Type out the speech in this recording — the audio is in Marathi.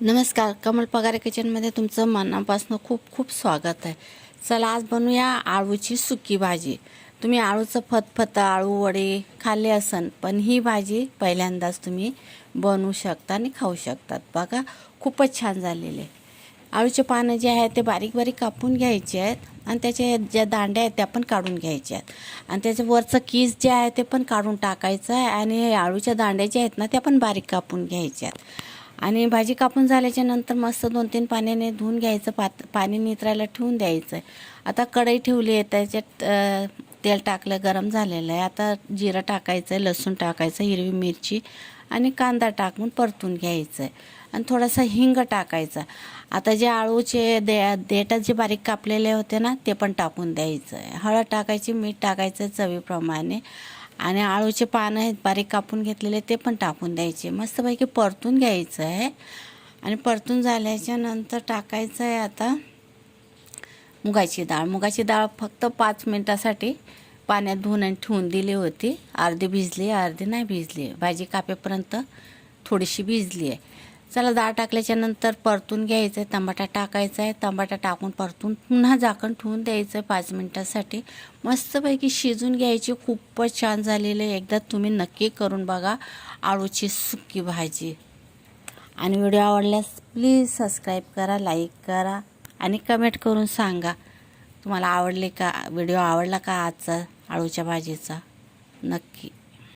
नमस्कार कमल पगारे किचनमध्ये तुमचं मनापासून खूप खूप स्वागत आहे. चला आज बनवूया आळूची सुकी भाजी. तुम्ही आळूचं फतफत आळू वडे खाल्ले असन पण ही भाजी पहिल्यांदाच तुम्ही बनवू शकता आणि खाऊ शकतात. बघा खूपच छान झालेले आळूचे पानं जे आहेत ते बारीक बारीक कापून घ्यायचे आहेत आणि त्याचे ज्या दांड्या आहेत त्या पण काढून घ्यायच्या आहेत. आणि त्याचं वरचं कीस जे आहे ते पण काढून टाकायचं आहे आणि आळूच्या दांड्या ज्या आहेत ना त्या पण बारीक कापून घ्यायच्या आहेत. आणि भाजी कापून झाल्याच्यानंतर मस्त दोन तीन पाण्याने धुवून घ्यायचं पात पाणी नितरायला ठेवून द्यायचं. आहे आता कढई ठेवली आहे त्याच्यात तेल टाकलं गरम झालेलं आहे. आता जिरं टाकायचं आहे लसूण टाकायचं हिरवी मिरची आणि कांदा टाकून परतून घ्यायचं आहे आणि थोडासा हिंग टाकायचा. आता जे आळूचे दे देटात जे बारीक कापलेले होते ना ते पण टाकून द्यायचं आहे हळद टाकायची मीठ टाकायचं चवीप्रमाणे. आणि आळूचे पानं आहेत बारीक कापून घेतलेले ते पण टाकून द्यायचे. मस्तपैकी परतून घ्यायचं आहे आणि परतून झाल्याच्यानंतर टाकायचं आहे आता मुगाची डाळ. मुगाची डाळ फक्त पाच मिनटासाठी पाण्यात धुवून आणि ठेवून दिली होती. अर्धी भिजली अर्धी नाही भिजली. भाजी कापेपर्यंत थोडीशी भिजली आहे चला डाळ टाकल्याच्या नंतर परतून घ्यायचं आहे टमाटा टाकायचा आहे टमाटा टाकून परतून पुन्हा झाकण ठेवून द्यायचं आहे पाच मिनटासाठी. मस्तपैकी शिजून घ्यायची खूपच छान झालेली आहे. एकदा तुम्ही नक्की करून बघा आळूची सुकी भाजी. आणि व्हिडिओ आवडल्यास प्लीज सबस्क्राईब करा लाईक करा आणि कमेंट करून सांगा तुम्हाला आवडले का व्हिडिओ आवडला का आजचा आळूच्या भाजीचा? नक्की.